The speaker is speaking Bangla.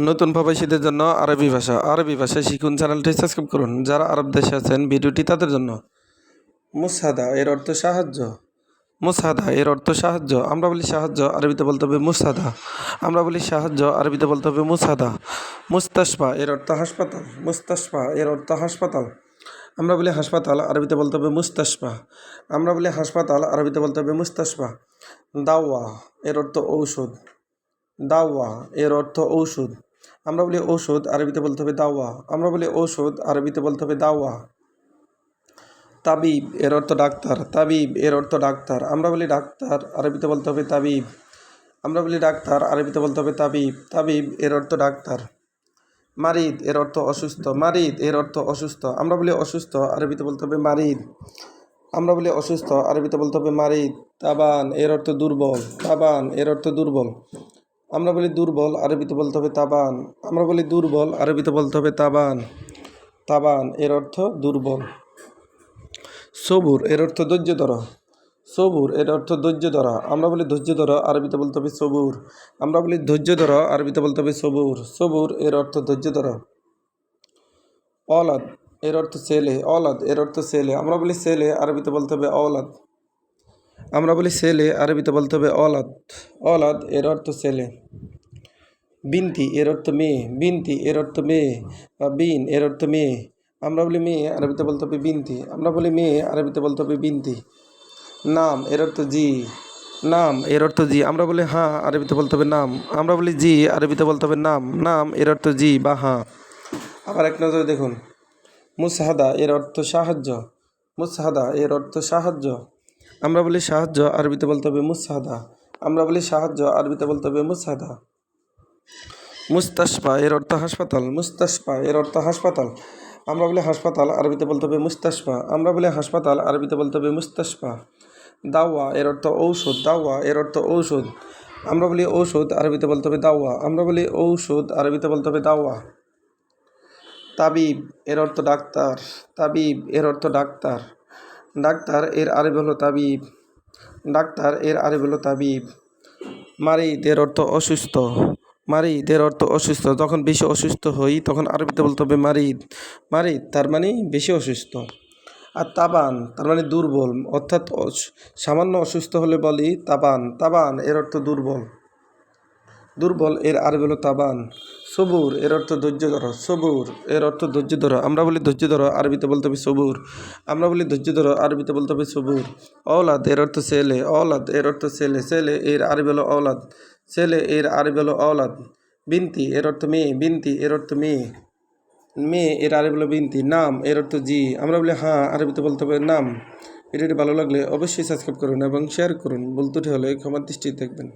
নতুন প্রবাসীদের জন্য আরবি ভাষা আরবি ভাষা শিখুন চ্যানেলটি সাবস্ক্রাইব করুন। যারা আরব দেশে আছেন, ভিডিওটি তাদের জন্য। মুসাদা, এর অর্থ সাহায্য। মুসাদা, এর অর্থ সাহায্য। আমরা বলি সাহায্য, আরবিতে বলতে হবে মুসাদা। আমরা বলি সাহায্য, আরবিতে বলতে হবে মুসাদা। মুস্তাশফা, এর অর্থ হাসপাতাল। মুস্তাশফা, এর অর্থ হাসপাতাল। আমরা বলি হাসপাতাল, আরবিতে বলতে হবে মুস্তাশফা। আমরা বলি হাসপাতাল, আরবিতে বলতে হবে মুস্তাশফা। দাওয়া, এর অর্থ ঔষধ। দাওয়া, এর অর্থ ঔষধ। আমরা বলি ঔষধ আরবিতে বলতে হবে দাওয়া। আমরা বলি ঔষধ আরবিতে বলতে হবে দাওয়া। তাবিব, এর অর্থ ডাক্তার। তাবিব, এর অর্থ ডাক্তার। আমরা বলি ডাক্তার, আরবিতে বলতে হবে তাবিব। আমরা বলি ডাক্তার, আরবিতে বলতে হবে তাবিব। তাবিব, এর অর্থ ডাক্তার। মারিদ, এর অর্থ অসুস্থ। মারিদ, এর অর্থ অসুস্থ। আমরা বলি অসুস্থ, আরবিতে বলতে হবে মারিদ। আমরা বলি অসুস্থ, আরবিতে বলতে হবে মারিদ। তাবান, এর অর্থ দুর্বল। তাবান, এর অর্থ দুর্বল। আমরা বলি দুর্বল, আরবিতে বলতে হবে তাবান। আমরা বলি দুর্বল, আরবিতে বলতে হবে তাবান। তাবান, এর অর্থ দুর্বল। সবুর, এর অর্থ ধৈর্য ধরা। সবুর, এর অর্থ ধৈর্য ধরা। আমরা বলি ধৈর্য ধরা, আরবিতে বলতে হবে সবুর। আমরা বলি ধৈর্য ধরা, আরবিতে বলতে হবে সবুর। সবুর, এর অর্থ ধৈর্য ধরা। অলাদ, এর অর্থ ছেলে। অলাদ, এর অর্থ ছেলে। আমরা বলি ছেলে, আরবিতে বলতে হবে অলাদ। আমরা বলি ছেলে, আরবিতে বলতে হবে অলাদ। অলাদ এর অর্থ ছেলে। বিনতি এর অর্থ মেয়ে। বিনতি এর অর্থ মেয়ে। বা বিন এর অর্থ মেয়ে। আমরা বলি মেয়ে, আরবিতে বলতে হবে বিনতি। আমরা বলি মেয়ে, আরবিতে বলতে হবে বিনতি। নাম এর অর্থ জি। নাম এর অর্থ জি। আমরা বলি হ্যাঁ আরবিতে বলতে হবে নাম। আমরা বলি জি, আরবিতে বলতে হবে নাম। নাম এর অর্থ জি বা হ্যাঁ আবার এক নজরে দেখুন। মুসাহাদা এর অর্থ সাহায্য। মুসাহাদা এর অর্থ সাহায্য। আমরা বলি সাহায্য, আরবিতে বলতে হবে মুসাহাদা আমরা বলি সাহায্য, আরবিতে বলতে হবে মুসাহাদা মুস্তাশফা, এর অর্থ হাসপাতাল। মুস্তাশফা, এর অর্থ হাসপাতাল। আমরা বলি হাসপাতাল, আরবিতে বলতে হবে মুস্তাশফা। আমরা বলি হাসপাতাল, আরবিতে বলতে হবে মুস্তাশফা। দাওয়া, এর অর্থ ঔষধ। দাওয়া, এর অর্থ ঔষধ। আমরা বলি ঔষধ, আরবিতে বলতে হবে দাওয়া। আমরা বলি ঔষধ, আরবিতে বলতে হবে দাওয়া। তাবিব, এর অর্থ ডাক্তার। তাবিব, এর অর্থ ডাক্তার। ডাক্তার এর আরবি হলো তাবিব। ডাক্তার এর আরবি হলো তাবিব। মারিদ এর অর্থ অসুস্থ। মারিদ এর অর্থ অসুস্থ। যখন বেশি অসুস্থ হই, তখন আরবিতে বলতে হবে মারিদ। মারিদ, তার মানে বেশি অসুস্থ। আর তাবান, তার মানে দুর্বল। অর্থাৎ সামান্য অসুস্থ হলে বলি তাবান। তাবান এর অর্থ দুর্বল। দুর্বল এর আরবি হলো তাবান। সবুর, এর অর্থ ধৈর্য ধরো, সবুর, এর অর্থ ধৈর্য ধরো। আমরা বলি ধৈর্য ধরো, আরবিতে বলতে হবে সবুর। আমরা বলি ধৈর্য ধরো, আরবিতে বলতে হবে সবুর। অলাদ এর অর্থ ছেলে অলাদ এর অর্থ ছেলে ছেলে, এর আরবি হলো অলাদ ছেলে, এর আরবি হলো অলাদ বিনতি, এর অর্থ মেয়ে, বিনতি, এর অর্থ মেয়ে। মেয়ে, এর আরবি হলো বিনতি, নাম, এর অর্থ জি। আমরা বলি হ্যাঁ আরবিতে বলতে হবে নাম। ভিডিওটি ভালো লাগলে অবশ্যই সাবস্ক্রাইব করুন এবং শেয়ার করুন। বলতুটি হলে ক্ষমার দৃষ্টি দেখবেন।